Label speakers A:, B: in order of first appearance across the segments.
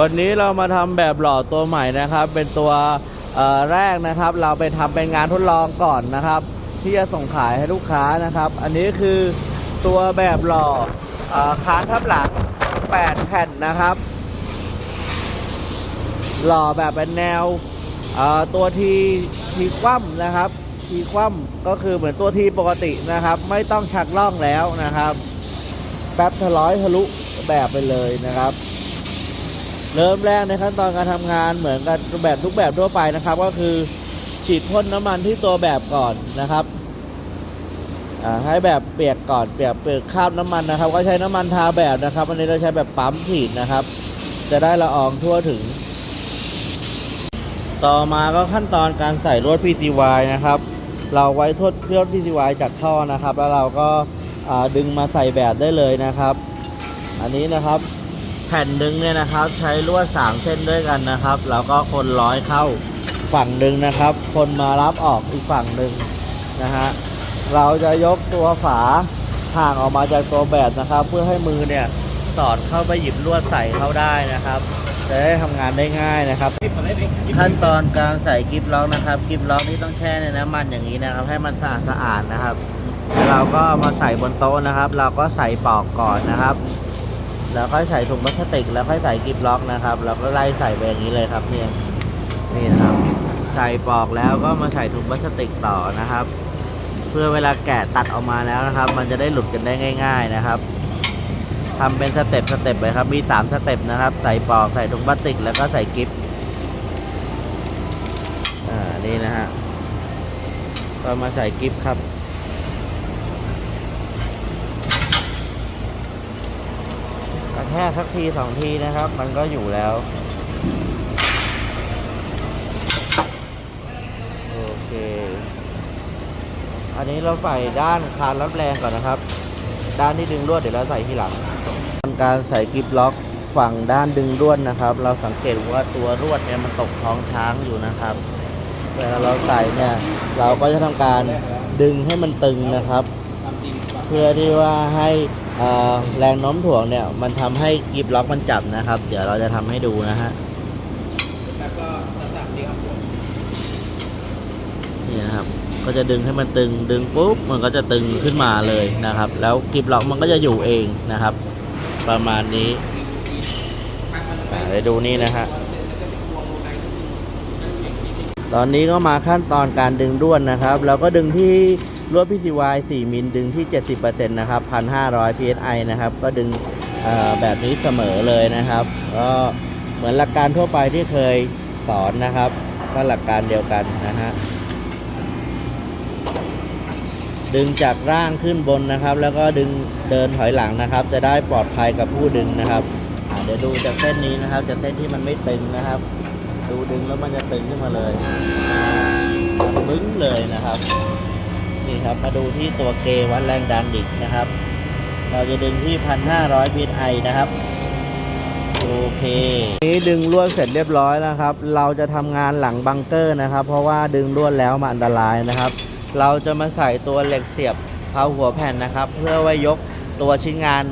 A: วันนี้เรามาทำแบบหล่อตัวใหม่นะครับ เป็นตัวแรกนะครับ เราไปทำเป็นงานทดลองก่อนนะครับ ที่จะส่งขายให้ลูกค้านะครับ อันนี้คือตัวแบบหล่ออคานทับหลัง 8 แผ่นนะครับ หล่อแบบเป็นแนวตัวทีทีคว่ำนะครับ ทีคว่ำก็คือเหมือนตัวทีปกตินะครับ ไม่ต้องชักล่องแล้วนะครับ แป๊บทะร้อยทะลุแบบไปเลยนะครับ เริ่มแรกในขั้นตอนการทำงานเหมือนกันแบบทุกแบบทั่วไปนะครับ ก็คือฉีดพ่นน้ำมันที่ตัวแบบก่อนนะครับให้แบบเปียกก่อนเปียกเปียกคราบน้ำมันนะครับ ก็ใช้น้ำมันทาแบบนะครับอันนี้เราใช้แบบปั๊มฉีดนะครับ จะได้ละอองทั่วถึง ต่อมาก็ขั้นตอนการใส่ลวด PCY นะครับ เราไว้ทดลวด PCY จากท่อนะครับ แล้วเราก็ดึงมาใส่แบบได้เลยนะครับ อันนี้นะครับ แผ่นหนึ่งเนี่ยนะครับ ใช้ลวดสามเส้นด้วยกันนะครับ แล้วก็คนร้อยเข้าฝั่งหนึ่งนะครับ คนมารับออกอีกฝั่งหนึ่งนะฮะเราจะยกตัวฝาห่างออกมาจากตัวแบบนะครับ เพื่อให้มือเนี่ยสอดเข้าไปหยิบลวดใส่เข้าได้นะครับจะได้ทำงานได้ง่ายนะครับ ขั้นตอนการใส่กิฟล็อกนะครับกิฟล็อกนี่ต้องแช่ในน้ำมันอย่างนี้นะครับ ให้มันสะอาดสะอาดนะครับแล้วเราก็มาใส่บนโต๊ะนะครับ เราก็ใส่ปอกก่อนนะครับ แล้วค่อยใส่ถุงพลาสติก แล้วค่อยใส่กิฟล็อกนะครับ แล้วก็ไล่ใส่ไปอย่างนี้เลยครับเนี่ยนี่นะครับใส่ปอกแล้วก็มาใส่ถุงพลาสติกต่อนะครับ เพื่อเวลาแกะตัดออกมาแล้วนะครับ มันจะได้หลุดกันได้ง่าย ๆนะครับทำเป็นสเต็ปสเต็ปเลยครับมีสามสเต็ปนะครับ ใส่ปอกใส่ถุงพลาสติก แล้วก็ใส่กิฟอ่านี่นะฮะก็มาใส่กิฟครับ กระ แทกสักทีสองทีนะครับ มันก็อยู่แล้ว โอเค อันนี้เราใส่ด้านคานรับแรงก่อนนะครับ ด้านที่ดึงลวดเดี๋ยวเราใส่ทีหลังทำการใส่กิฟล็อกฝั่งด้านดึงลวดนะครับ เราสังเกตว่าตัวลวดเนี่ยมันตกท้องช้างอยู่นะครับเวลาเราใส่เนี่ยเราก็จะทำการดึงให้มันตึงนะครับ เพื่อที่ว่าให้ แรงโน้มถ่วงเนี่ย มันทำให้กิฟล็อกมันจับนะครับ เดี๋ยวเราจะทำให้ดูนะฮะนี่นะครับ ก็จะดึงให้มันตึงดึงปุ๊บมันก็จะตึงขึ้นมาเลยนะครับ แล้วกิฟล็อกมันก็จะอยู่เองนะครับ ประมาณนี้อ่าเดี๋ยวดูนี่นะฮะตอนนี้ก็มาขั้นตอนการดึงด้วนนะครับ เราก็ดึงที่ ลวด PCY 4 มิลดึงที่ 70%นะครับ 1,500 psi นะครับ ก็ดึงแบบนี้เสมอเลยนะครับ ก็เหมือนหลักการทั่วไปที่เคยสอนนะครับ ก็หลักการเดียวกันนะฮะ ดึงจากร่างขึ้นบนนะครับ แล้วก็ดึงเดินถอยหลังนะครับ จะได้ปลอดภัยกับผู้ดึงนะครับ เดี๋ยวดูจากเส้นนี้นะครับจากเส้นที่มันไม่ตึงนะครับ ดูดึงแล้วมันจะตึงขึ้นมาเลยมึ้งเลยนะครับ ครับ มาดูที่ตัวเกวัดแรงดันดิกนะครับ เราจะดึงที่ 1,500 psi นะครับโอเคนี้ดึงลวดเสร็จเรียบร้อยแล้วครับ เราจะทำงานหลังบังเกอร์นะครับ เพราะว่าดึงลวดแล้วมันอันตรายนะครับ เราจะมาใส่ตัวเหล็กเสียบเผาหัวแผ่นนะครับ เพื่อไว้ยกตัวชิ้นงาน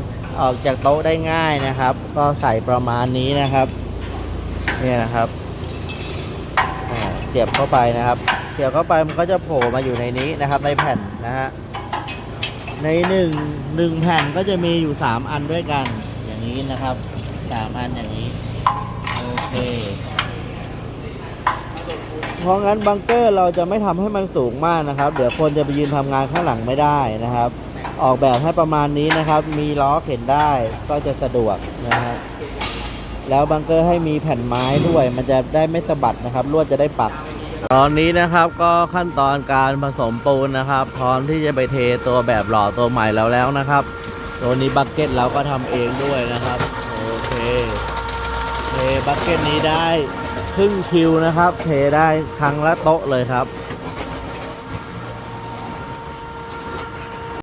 A: ออกจากโต๊ะได้ง่ายนะครับ ก็ใส่ประมาณนี้นะครับ เนี่ยนะครับเสียบเข้าไปนะครับ เสียบเข้าไปมันก็จะโผล่มาอยู่ในนี้นะครับในแผ่นนะฮะในหนึ่งหนึ่งแผ่นก็จะมีอยู่สามอันด้วยกันอย่างนี้นะครับสามอันอย่างนี้โอเคเพราะงั้นบังเกอร์เราจะไม่ทำให้มันสูงมากนะครับ เดี๋ยวคนจะไปยืนทำงานข้างหลังไม่ได้นะครับ ออกแบบให้ประมาณนี้นะครับ มีล้อเข็นได้ก็จะสะดวกนะฮะแล้วบังเกอร์ให้มีแผ่นไม้ด้วย มันจะได้ไม่สะบัดนะครับลวดจะได้ปัก ตอนนี้นะครับก็ขั้นตอนการผสมปูนนะครับ พร้อมที่จะไปเทตัวแบบหล่อตัวใหม่แล้วแล้วนะครับ ตัวนี้บักเก็ตเราก็ทำเองด้วยนะครับ โอเคเทบักเก็ตนี้ได้ครึ่งคิวนะครับ เทได้ครั้งละโต๊ะเลยครับ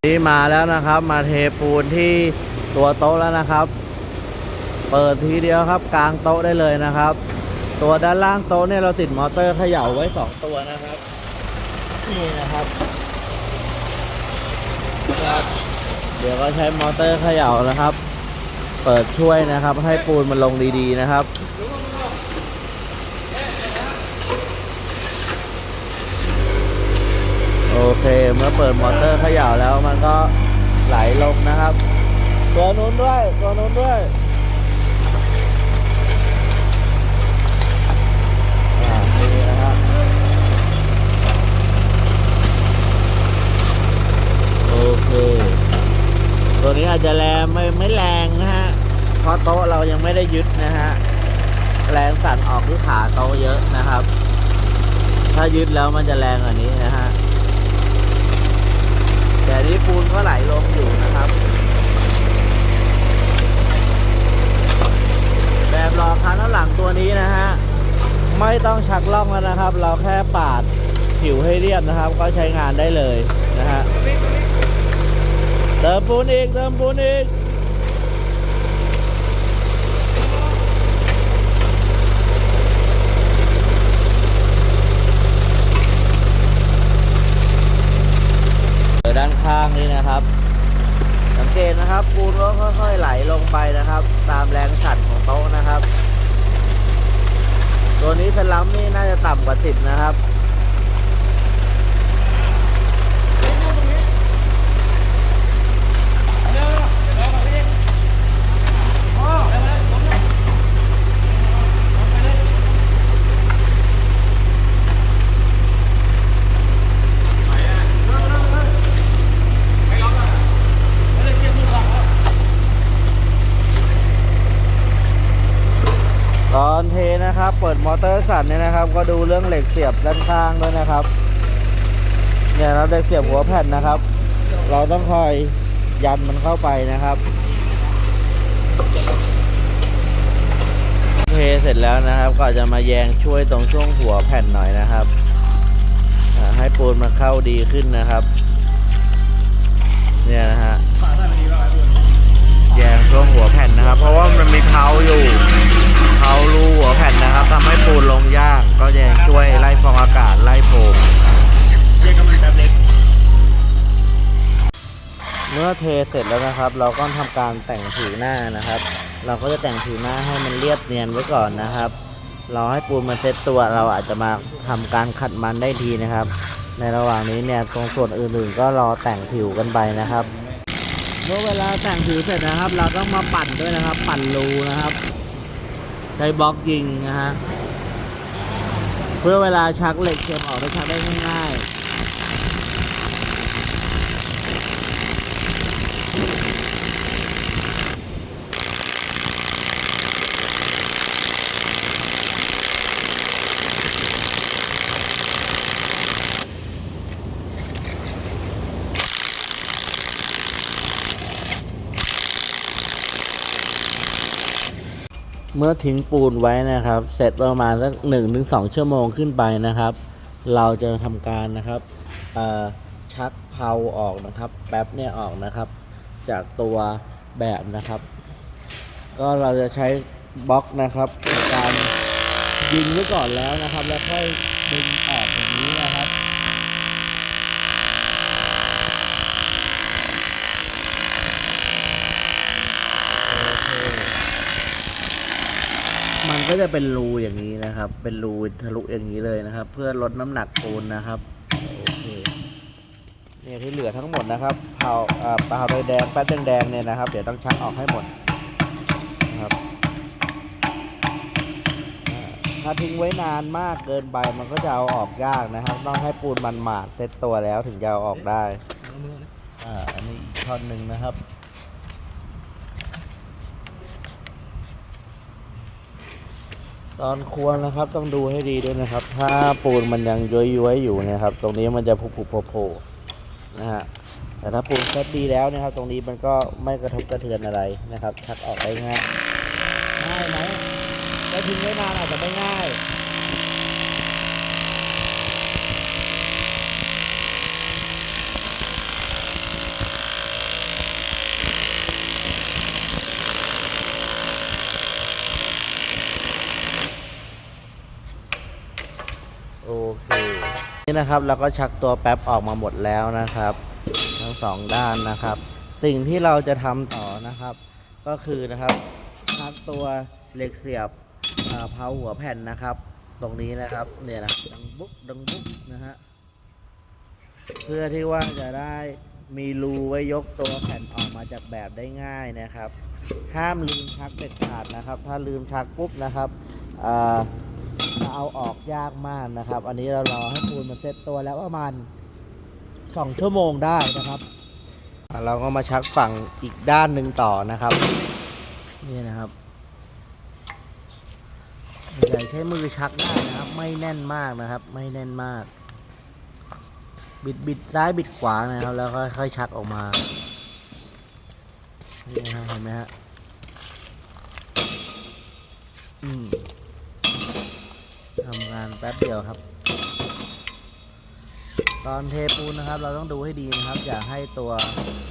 A: นี่มาแล้วนะครับ มาเทปูนที่ตัวโต๊ะแล้วนะครับ เปิดทีเดียวครับกลางโต๊ะได้เลยนะครับ ตัวด้านล่างโต๊ะเนี่ยเราติดมอเตอร์เขย่าไว้ 2 ตัวนะครับ นี่นะครับครับเดี๋ยวก็ใช้มอเตอร์เขย่าแล้วครับ เปิดช่วยนะครับ ให้ปูนมันลงดีๆนะครับ โอเคเมื่อเปิดมอเตอร์เขย่าแล้วมันก็ไหลลงนะครับ ตัวนู้นด้วย ตัวนู้นด้วยอ่านี่นะครับโอ เค ตัวนี้อาจจะแรงไม่ไม่แรงนะฮะ เพราะโต๊ะเรายังไม่ได้ยึดนะฮะ แรงสั่นออกที่ขาโต๊ะเยอะนะครับ ถ้ายึดแล้วมันจะแรงกว่านี้นะฮะ แต่นี้ปูนก็ไหลลงอยู่นะครับ แบบรอคันด้านหลังตัวนี้นะฮะ ไม่ต้องชักล่องแล้วนะครับ เราแค่ปาดผิวให้เรียบนะครับ ก็ใช้งานได้เลยนะฮะ เติมปูนอีกเติมปูนอีกเดี๋ยวด้านข้างนี้นะครับสังเกตนะครับปูนก็ค่อยๆไหลลงไปนะครับ ตามแรงสั่นของโต๊ะนะครับ ตัวนี้สลัมนี่น่าจะต่ำกว่าสิบนะครับ ตอนเท นะครับ เปิดมอเตอร์สั่นเนี่ยนะครับ ก็ดูเรื่องเหล็กเสียบด้านข้างด้วยนะครับ เนี่ยเราได้เสียบหัวแผ่นนะครับ เราต้องคอยยันมันเข้าไปนะครับเทเสร็จแล้วนะครับ ก็จะมาแยงช่วยตรงช่วงหัวแผ่นหน่อยนะครับให้ปูนมันเข้าดีขึ้นนะครับ เนี่ยนะฮะแยงช่วงหัวแผ่นนะครับ เพราะว่ามันมีเพาอยู่ เพารูหัวแผ่นนะครับทำให้ปูนลงยาก ก็แยงช่วยไล่ฟองอากาศไล่โฟม
B: เรียกกันเมื่
A: อเทเสร็จแล้วนะครับ เราก็ทำการแต่งผิวหน้านะครับ เราก็จะแต่งผิวหน้าให้มันเรียบเนียนไว้ก่อนนะครับเราให้ปูนมันเซ็ตตัวเราอาจจะมาทำการขัดมันได้ทีนะครับ ในระหว่างนี้เนี่ยตรงส่วนอื่นๆ ก็รอแต่งผิวกันไปนะครับ เมื่อเวลาแต่งผิวเสร็จนะครับ เราต้องมาปั่นด้วยนะครับ ปั่นรูนะครับ ช้บล็อกยิงนะฮะ เพื่อเวลาชักเหล็กเข็มออกได้ชักได้ง่ายๆ เมื่อทิ้งปูนไว้นะครับ เสร็จประมาณสักหนึ่งถึงสองชั่วโมงขึ้นไปนะครับ เราจะทำการนะครับชักเพาออกนะครับ แป๊บเนี่ยออกนะครับ จากตัวแบบนะครับ ก็เราจะใช้บล็อกนะครับในการยิงไว้ก่อนแล้วนะครับ แล้วค่อยดึงกอย่างนี้นะครับ โอเค มัน ก็จะเป็นรูอย่างนี้นะครับ เป็นรูทะลุอย่างนี้เลยนะครับ เพื่อลดน้ำหนักปูนนะครับโอเคเนี่ยที่เหลือทั้งหมดนะครับเผาเอ่อเผาใบแดงแป๊ดแดงๆเนี่ยนะครับ เดี๋ยวต้องชักออกให้หมดนะครับถ้าทิ้งไว้นานมากเกินไปมันก็จะเอาออกยากนะครับ ต้องให้ปูนมันหมาดเซ็ตตัวแล้วถึงจะเอาออกได้อ่าอันนี้อีกท่อนหนึ่งนะครับ ตอนควรนะครับต้องดูให้ดีด้วยนะครับ ถ้าปูนมันยังย้อยๆอยู่นะครับ ตรงนี้มันจะผุๆโผล่นะฮะแต่ถ้าปูนเซตดีแล้วนะครับ ตรงนี้มันก็ไม่กระทบกระเทือนอะไรนะครับชักออกได้ง่ายง่ายไหมถ้าทิ้งไว้นานอาจจะไม่ง่าย โอเค นี่นะครับเราก็ชักตัวแป๊บออกมาหมดแล้วนะครับ ทั้งสองด้านนะครับ สิ่งที่เราจะทำต่อนะครับ ก็คือนะครับชักตัวเหล็กเสียบอ่าเผาหัวแผ่นนะครับ ตรงนี้นะครับเนี่ยนะดังบุ๊กดังบุ๊กนะฮะเพื่อที่ว่าจะได้มีรูไว้ยกตัวแผ่นออกมาจากแบบได้ง่ายนะครับ ห้ามลืมชักเด็ดขาดนะครับ ถ้าลืมชักปุ๊บนะครับอ่า จะเอาออกยากมากนะครับ อันนี้เรารอให้ปูนมันเซ็ตตัวแล้วประมาณสองชั่วโมงได้นะครับ เราก็มาชักฝั่งอีกด้านหนึ่งต่อนะครับ นี่นะครับใหญ่ใช้มือชักได้นะครับ ไม่แน่นมากนะครับ ไม่แน่นมาก บิดบิดซ้ายบิดขวานะครับ แล้วค่อยๆชักออกมานี่นะเห็นไหมฮะอืม ทำงานแป๊บเดียวครับ ตอนเทปูนนะครับ เราต้องดูให้ดีนะครับ อย่าให้ตัว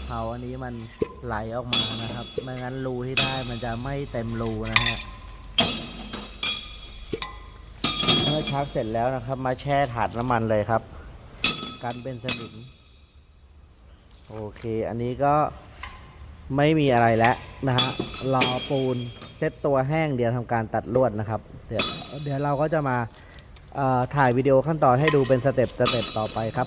A: เผาอันนี้มันไหลออกมานะครับ ไม่งั้นรูที่ได้มันจะไม่เต็มรูนะฮะเมื่อชักเสร็จแล้วนะครับ มาแช่ถาดน้ำมันเลยครับกันเป็นสนิมโอเค อันนี้ก็ไม่มีอะไรแล้วนะฮะรอปูน เซตตัวแห้งเดี๋ยวทำการตัดลวดนะครับ เดี๋ยวเดี๋ยวเราก็จะมาถ่ายวิดีโอขั้นตอนให้ดูเป็นสเต็ปสเต็ปต่อไปครับ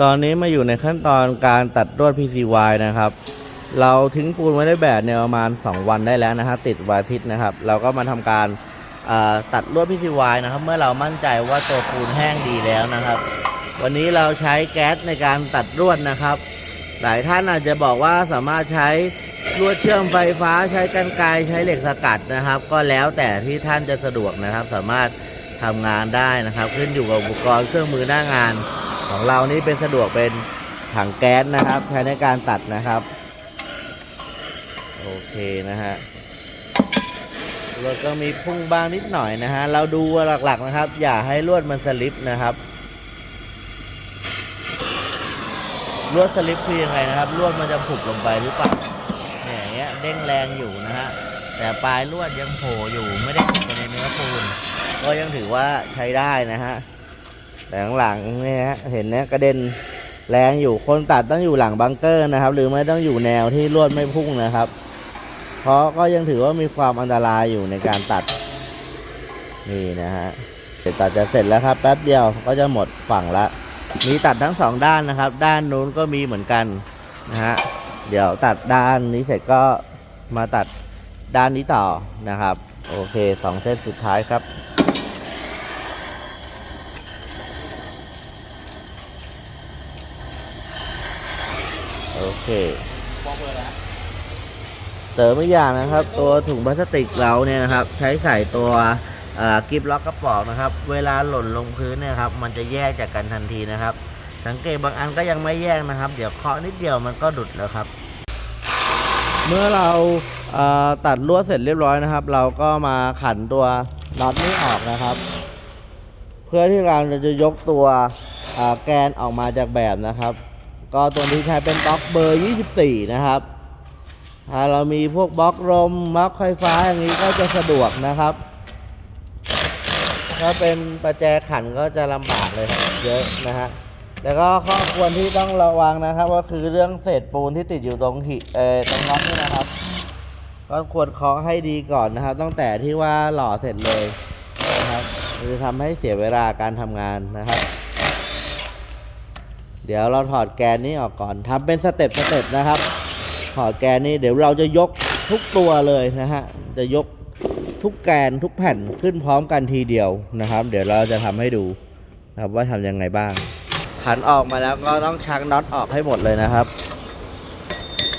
A: ตอนนี้มาอยู่ในขั้นตอนการตัดลวด PCY นะครับ เราทิ้งปูนไว้ในแบบเนี่ยประมาณ 2 วันได้แล้วนะฮะติดวันอาทิตย์นะครับ เราก็มาทำการตัดลวด PCY นะครับ เมื่อเรามั่นใจว่าตัวปูนแห้งดีแล้วนะครับ วันนี้เราใช้แก๊สในการตัดลวดนะครับ หลายท่านอาจจะบอกว่าสามารถใช้ ลวดเชื่อมไฟฟ้าใช้กันไกใช้เหล็กสกัดนะครับ ก็แล้วแต่ที่ท่านจะสะดวกนะครับ สามารถทำงานได้นะครับ ขึ้นอยู่กับอุปกรณ์เครื่องมือหน้างาน ของเรานี่เป็นสะดวกเป็นถังแก๊สนะครับใช้ในการตัดนะครับโอเคนะฮะลวดก็มีพุ่งบางนิดหน่อยนะฮะ เราดูหลักๆนะครับ อย่าให้ลวดมันสลิปนะครับ ลวดสลิปคือยังไงนะครับ ลวดมันจะผุบลงไปหรือเปล่า งี้ยเด้งแรงอยู่นะฮะแต่ปลายลวดยังโผล่อยู่ไม่ได้ติดไปในเนื้อปูนก็ยังถือว่าใช้ได้นะฮะแต่หลังเนี่ยเห็นเนี่ยกระเด็นแรงอยู่คนตัดต้องอยู่หลังบังเกอร์นะครับ หรือไม่ต้องอยู่แนวที่ลวดไม่พุ่งนะครับ เพราะก็ยังถือว่ามีความอันตรายอยู่ในการตัดนี่นะฮะเสร็จตัดจะเสร็จแล้วครับ แป๊บเดียวก็จะหมดฝั่งละ มีตัดทั้งสองด้านนะครับ ด้านนู้นก็มีเหมือนกันนะฮะ เดี๋ยวตัดด้านนี้เสร็จก็มาตัดด้านนี้ต่อนะครับ โอเคสองเส้นสุดท้ายครับ โอเค
B: เลยนะ
A: เสริมอีกอย่างนะครับ ตัวถุงพลาสติกเราเนี่ยนะครับ ใช้ใส่ตัวกิฟล็อกกระป๋องนะครับ เวลาหล่นลงพื้นเนี่ยครับ มันจะแยกจากกันทันทีนะครับ สังเกตบางอันก็ยังไม่แยกนะครับ เดี๋ยวเคาะนิดเดียวมันก็ดุดแล้วครับ เมื่อเราเอ่อตัดลวดเสร็จเรียบร้อยนะครับ เราก็มาขันตัวน็อตนี้ออกนะครับ เพื่อที่เราจะยกตัวแกนออกมาจากแบบนะครับ ก็ตัวนี้ใช้เป็นบล็อกเบอร์ 24 นะครับถ้าเรามีพวกบล็อกลมบล็อกไฟฟ้าอย่างนี้ก็จะสะดวกนะครับ ถ้าเป็นประแจขันก็จะลำบากเลยครับเยอะนะฮะ แล้วก็ข้อควรที่ต้องระวังนะครับ ก็คือเรื่องเศษปูนที่ติดอยู่ตรงหิเออตรงน็อตนี่นะครับ ก็ควรเคาะให้ดีก่อนนะครับ ตั้งแต่ที่ว่าหล่อเสร็จเลยนะครับจะทำให้เสียเวลาการทำงานนะครับ เดี๋ยวเราถอดแกนนี้ออกก่อนทำเป็นสเต็ปสเต็ปนะครับ ถอดแกนนี้เดี๋ยวเราจะยกทุกตัวเลยนะฮะจะยกทุกแกนทุกแผ่นขึ้นพร้อมกันทีเดียวนะครับ เดี๋ยวเราจะทำให้ดูนะครับว่าทำยังไงบ้าง ขันออกมาแล้วก็ต้องชักน็อตออกให้หมดเลยนะครับ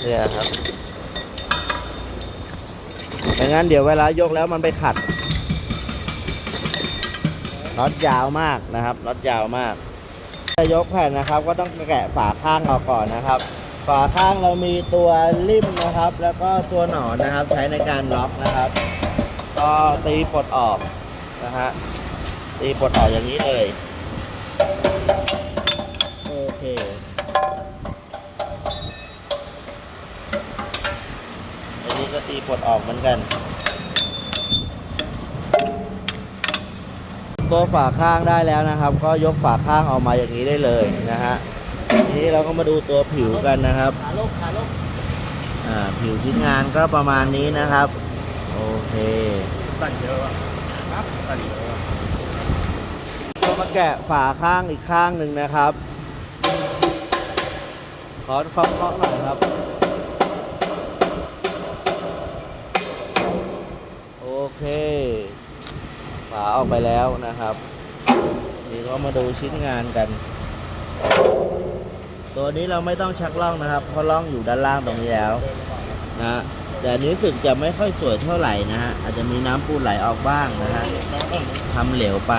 A: เนี่ยครับไม่งั้นเดี๋ยวเวลายกแล้วมันไปขัดน็อตยาวมากนะครับน็อตยาวมากจะยกแผ่นนะครับ ก็ต้องแกะฝาข้างออกก่อนนะครับ ฝาข้างเรามีตัวลิ่มนะครับ แล้วก็ตัวหนอนนะครับ ใช้ในการล็อกนะครับ ก็ตีปลดออกนะฮะตีปลดออกอย่างนี้เลย อันนี้ก็ตีปลดออกเหมือนกัน ตัวฝาข้างได้แล้วนะครับ ก็ยกฝาข้างออกมาอย่างนี้ได้เลยนะฮะทีนี้เราก็มาดูตัวผิวกันนะครับอ่าผิวชิ้นงานก็ประมาณนี้นะครับ โอเค
B: สั่นเยอะครับสั่นเยอะ
A: ก็มาแกะฝาข้างอีกข้างหนึ่งนะครับขอเคาะเคาะหน่อยครับ เคฝาออกไปแล้วนะครับนี่ก็มาดูชิ้นงานกัน ตัวนี้เราไม่ต้องชักล่องนะครับ เพราะล่องอยู่ด้านล่างตรงนี้แล้วนะฮะแต่นี้สึกจะไม่ค่อยสวยเท่าไหร่นะฮะอาจจะมีน้ำปูนไหลออกบ้างนะฮะทำเหลวไป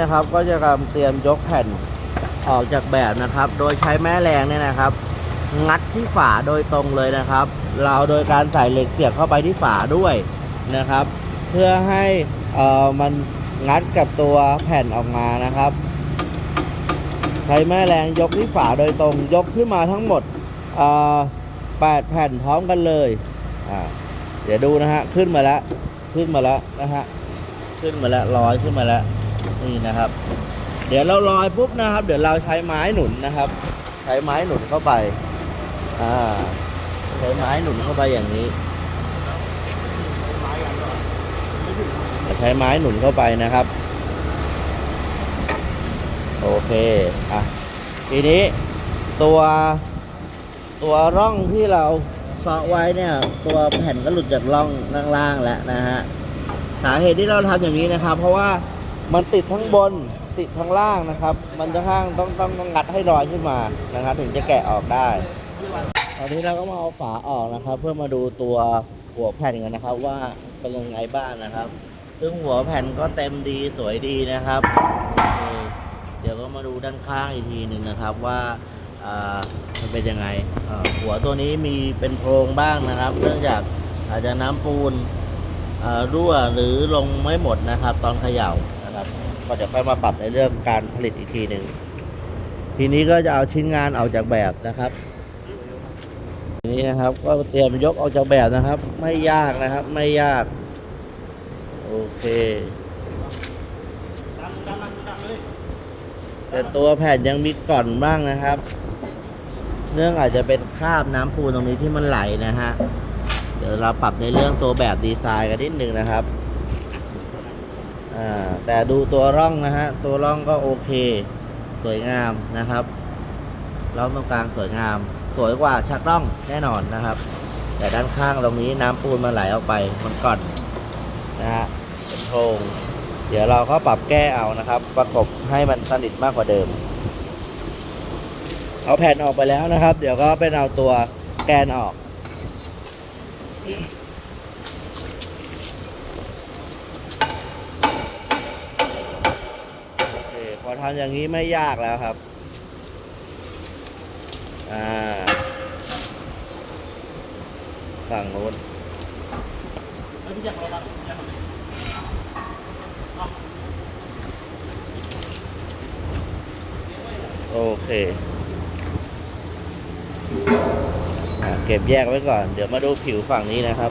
A: นะครับก็จะกำลังเตรียมยกแผ่นออกจากแบบนะครับ โดยใช้แม่แรงเนี่ยนะครับ งัดที่ฝาโดยตรงเลยนะครับ เราโดยการใส่เหล็กเสียบเข้าไปที่ฝาด้วยนะครับ เพื่อให้เอ่อมันงัดกับตัวแผ่นออกมานะครับ ใช้แม่แรงยกที่ฝาโดยตรงยกขึ้นมาทั้งหมดเอ่อแปดแผ่นพร้อมกันเลยอ่าเดี๋ยวดูนะฮะขึ้นมาแล้วขึ้นมาแล้วนะฮะขึ้นมาแล้วลอยขึ้นมาแล้วนี่นะครับ เดี๋ยวเราลอยปุ๊บนะครับ เดี๋ยวเราใช้ไม้หนุนนะครับ ใช้ไม้หนุนเข้าไปอ่า ช้ไม้หนุนเข้าไปอย่างนี้ใช้ไม้หนุนเข้าไปนะครับ โอเคอะทีนี้ตัวตัวร่องที่เราเซาะไว้เนี่ย ตัวแผ่นก็หลุดจากร่องล่างๆแล้วนะฮะสาเหตุที่เราทำอย่างนี้นะครับ เพราะว่ามันติดทั้งบนติดทั้งล่างนะครับ มันจะข้างต้องต้องต้องงัดให้ลอยขึ้นมานะครับ ถึงจะแกะออกได้ อนนี้เราก็มาเอาฝาออกนะครับ เพื่อมาดูตัวหัวแผ่นกันนะครับ ว่าเป็นยังไงบ้างนะครับ ซึ่งหัวแผ่นก็เต็มดีสวยดีนะครับเเดี๋ยวก็มาดูด้านข้างอีกทีหนึ่งนะครับว่าอมันเป็นยังไงหัวตัวนี้มีเป็นโพรงบ้างนะครับ เนื่องจากอาจจะน้ำปูนรั่วหรือลงไม่หมดนะครับ ตอนเขย่านะครับ ก็จะค่อยมาปรับในเรื่องการผลิตอีกทีหนึ่งทีนี้ก็จะเอาชิ้นงานออกจากแบบนะครับ นี้นะครับ ก็เตรียมยกออกจากแบบนะครับ ไม่ยากนะครับ ไม่ยาก โอเคแต่ตัวแผ่นยังมีก่อนบ้างนะครับ เรื่องอาจจะเป็นคราบน้ำปูนตรงนี้ที่มันไหลนะฮะเดี๋ยวเราปรับในเรื่องตัวแบบดีไซน์กันนิดนึงนะครับอ่าแต่ดูตัวร่องนะฮะ ตัวร่องก็โอเค สวยงามนะครับ ร่องตรงกลางสวยงาม สวยกว่าชักร่องแน่นอนนะครับ แต่ด้านข้างตรงนี้น้ำปูนมันไหลออกไปมันก่อนนะฮะเป็นโพรงเดี๋ยวเราก็ปรับแก้เอานะครับ ประกบให้มันสนิทมากกว่าเดิม เอาแผ่นออกไปแล้วนะครับ เดี๋ยวก็เป็นเอาตัวแกนออกโอเคพอทำอย่างนี้ไม่ยากแล้วครับ อ่าฝั่งนู้น
B: เฮ้ยพี่แจ็คเราดัน
A: โอเคอเก็บแยกไว้ก่อน เดี๋ยวมาดูผิวฝั่งนี้นะครับ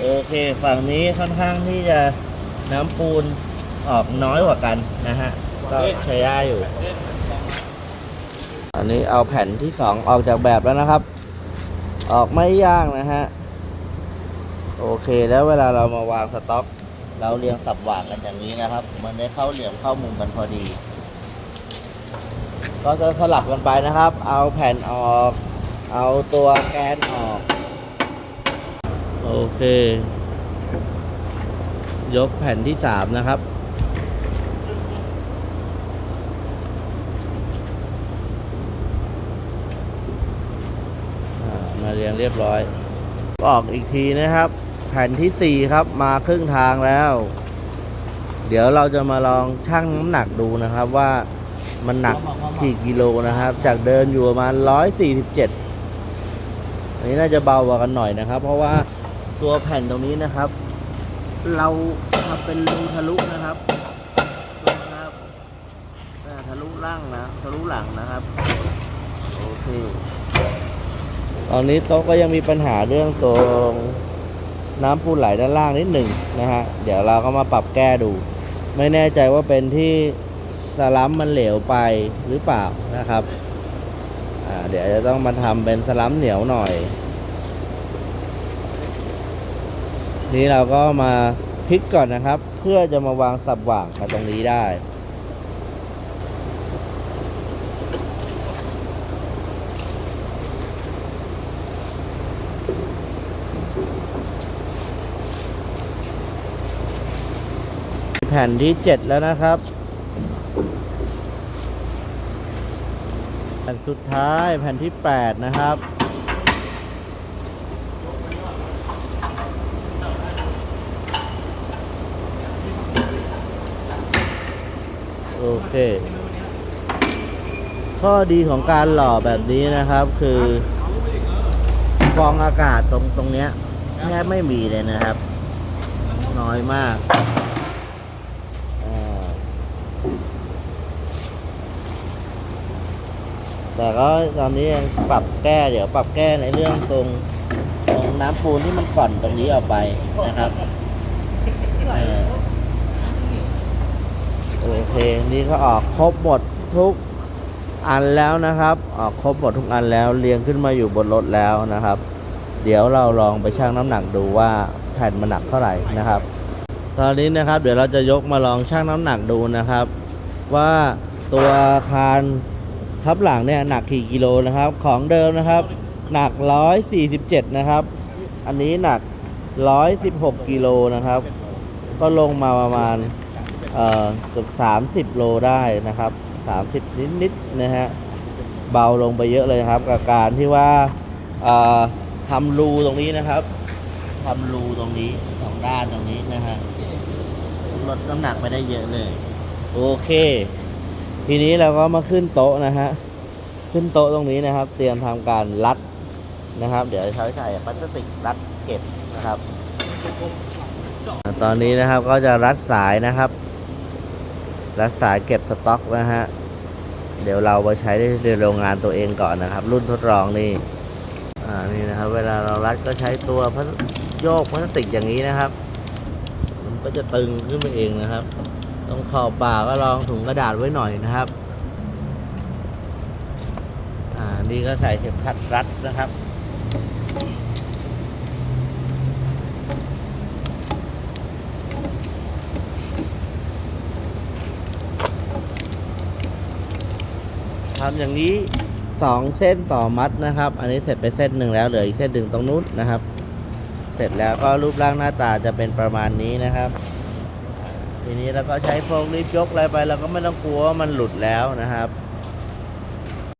A: โอเค ฝั่งนี้ค่อนข้างที่จะน้ำปูนออกน้อยกว่ากันนะฮะ ก็ใช้ได้อยู่ อันนี้เอาแผ่นที่สองออกจากแบบแล้วนะครับ ออกไม่ยากนะฮะ โอเคแล้วเวลาเรามาวางสต็อก เราเรียงสับหว่างกันอย่างนี้นะครับ มันได้เข้าเหลี่ยมเข้ามุมกันพอดี ก็จะสลับกันไปนะครับ เอาแผ่นออก เอาตัวแกนออก โอเค ยกแผ่นที่สามนะครับ อ่ามา เรียงเรียบร้อย ออกอีกทีนะครับ แผ่นที่สี่ครับมาครึ่งทางแล้ว เดี๋ยวเราจะมาลองชั่งน้ำหนักดูนะครับว่ามันหนักกี่กิโลนะครับ จากเดินอยู่ประมาณร้อยสี่สิบเจ็ดอันนี้น่าจะเบากว่ากันหน่อยนะครับ เพราะว่าตัวแผ่นตรงนี้นะครับ เราทำเป็นรูทะลุนะครับทะลุล่างนะทะลุหลังนะครับ โอเค ตอนนี้โต๊ะก็ยังมีปัญหาเรื่องตรงน้ำปูไหลด้านล่างนิดหนึ่งนะฮะ เดี๋ยวเราก็มาปรับแก้ดู ไม่แน่ใจว่าเป็นที่สลัมมันเหลวไปหรือเปล่านะครับเดี๋ยวจะต้องมาทำเป็นสลัมเหนียวหน่อย นี้เราก็มาพลิกก่อนนะครับ เพื่อจะมาวางสับหว่างกันตรงนี้ได้ ผ่นที่ 7 แล้วนะครับ แผ่นสุดท้ายแผ่นที่ 8 นะครับโอเค ข้อดีของการหล่อแบบนี้นะครับคือฟองอากาศตรงตรงเนี้ยแทบไม่มีเลยนะครับ น้อยมาก แต่ก็ตอนนี้ยังปรับแก้เดี๋ยวปรับแก้ในเรื่องตรงตรงน้ำปูนที่มันก่อนตรงนี้ออกไปนะครับโอเคนี่ก็ออกครบหมดทุกอันแล้วนะครับ ออกครบหมดทุกอันแล้วเรียงขึ้นมาอยู่บนรถแล้วนะครับ เดี๋ยวเราลองไปชั่งน้ำหนักดูว่าแผ่นมันหนักเท่าไหร่นะครับ ตอนนี้นะครับ เดี๋ยวเราจะยกมาลองชั่งน้ำหนักดูนะครับ ว่าตัวอาคารทับหลังเนี่ยหนักกี่กิโลนะครับ ของเดิมนะครับ หนัก147นะครับ อันนี้หนัก116กิโลนะครับ ก็ลงมาประมาณเอ่อเกือบ30โลได้นะครับ30นิดๆนะฮะเบาลงไปเยอะเลยครับ กับการที่ว่าเอ่อทำรูตรงนี้นะครับทำรูตรงนี้สองด้านตรงนี้นะฮะ ลดน้ำหนักไปได้เยอะเลย โอเค ทีนี้เราก็มาขึ้นโต๊ะนะฮะ ขึ้นโต๊ะตรงนี้นะครับ เตรียมทำการรัดนะครับ เดี๋ยวใช้ใส่พลาสติกรัดเก็บนะครับ ตอนนี้นะครับก็จะรัดสายนะครับ รัดสายเก็บสต็อกนะฮะ เดี๋ยวเราไปใช้ในโรงงานตัวเองก่อนนะครับ รุ่นทดลองนี่อ่านี่นะครับ เวลาเรารัดก็ใช้ตัวพลาสโยกพลาสติกอย่างนี้นะครับ ก็จะตึงขึ้นมาเองนะครับ ตรงขอบป่าก็ลองถุงกระดาษไว้หน่อยนะครับ อ่านี่ก็ใส่เข็มขัดรัดนะครับทำอย่างนี้สองเส้นต่อมัดนะครับ อันนี้เสร็จไปเส้นหนึ่งแล้วเหลืออีกเส้นหนึ่งตรงนู้นนะครับ เสร็จแล้วก็รูปร่างหน้าตาจะเป็นประมาณนี้นะครับ ทีนี้เราก็ใช้โฟล์ลิฟยกอะไรไปเราก็ไม่ต้องกลัวว่ามันหลุดแล้วนะครับ